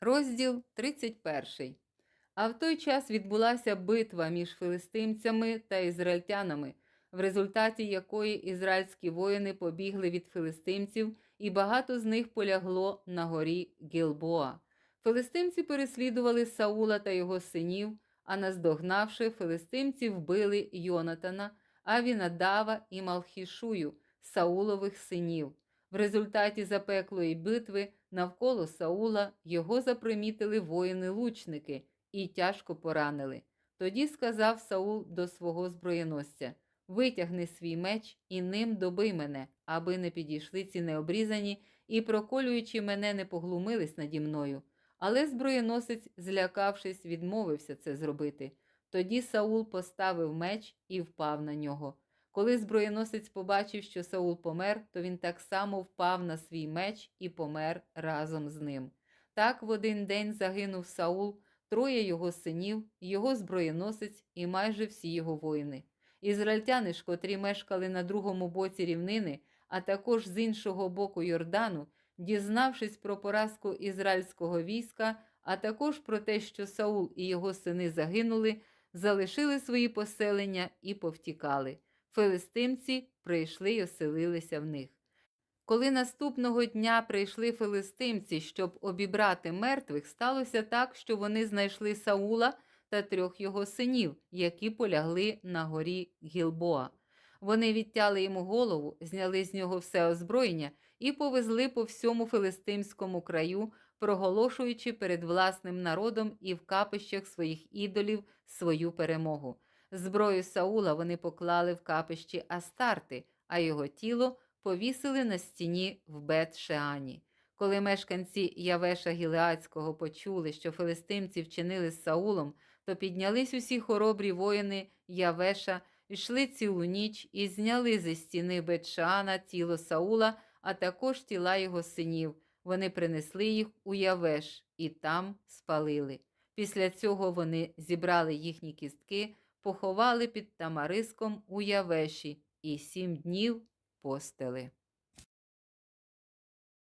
Розділ 31. А в той час відбулася битва між филистимцями та ізраїльтянами, в результаті якої ізраїльські воїни побігли від филистимців, і багато з них полягло на горі Гілбоа. Филистимці переслідували Саула та його синів, а наздогнавши, филистимці вбили Йонатана, Авінадава і Малхішую, Саулових синів. В результаті запеклої битви навколо Саула його запримітили воїни-лучники і тяжко поранили. Тоді сказав Саул до свого зброєносця: Витягни свій меч і ним добий мене, аби не підійшли ці необрізані і, проколюючи мене, не поглумились наді мною. Але зброєносець, злякавшись, відмовився це зробити. Тоді Саул поставив меч і впав на нього. Коли зброєносець побачив, що Саул помер, то він так само впав на свій меч і помер разом з ним. Так в один день загинув Саул, троє його синів, його зброєносець і майже всі його воїни. Ізраїльтяни ж, котрі мешкали на другому боці рівнини, а також з іншого боку Йордану, дізнавшись про поразку ізраїльського війська, а також про те, що Саул і його сини загинули, залишили свої поселення і повтікали. Филистимці прийшли й оселилися в них. Коли наступного дня прийшли филистимці, щоб обібрати мертвих, сталося так, що вони знайшли Саула та трьох його синів, які полягли на горі Гілбоа. Вони відтяли йому голову, зняли з нього все озброєння і повезли по всьому филистимському краю, проголошуючи перед власним народом і в капищах своїх ідолів свою перемогу. Зброю Саула вони поклали в капищі Астарти, а його тіло повісили на стіні в Бет-Шеані. Коли мешканці Явеша Гілеацького почули, що филистимці вчинили з Саулом, то піднялись усі хоробрі воїни Явеша, йшли цілу ніч і зняли зі стіни Бет-Шеана тіло Саула, а також тіла його синів. Вони принесли їх у Явеш і там спалили. Після цього вони зібрали їхні кістки поховали під тамариском у Явеші і сім днів постили.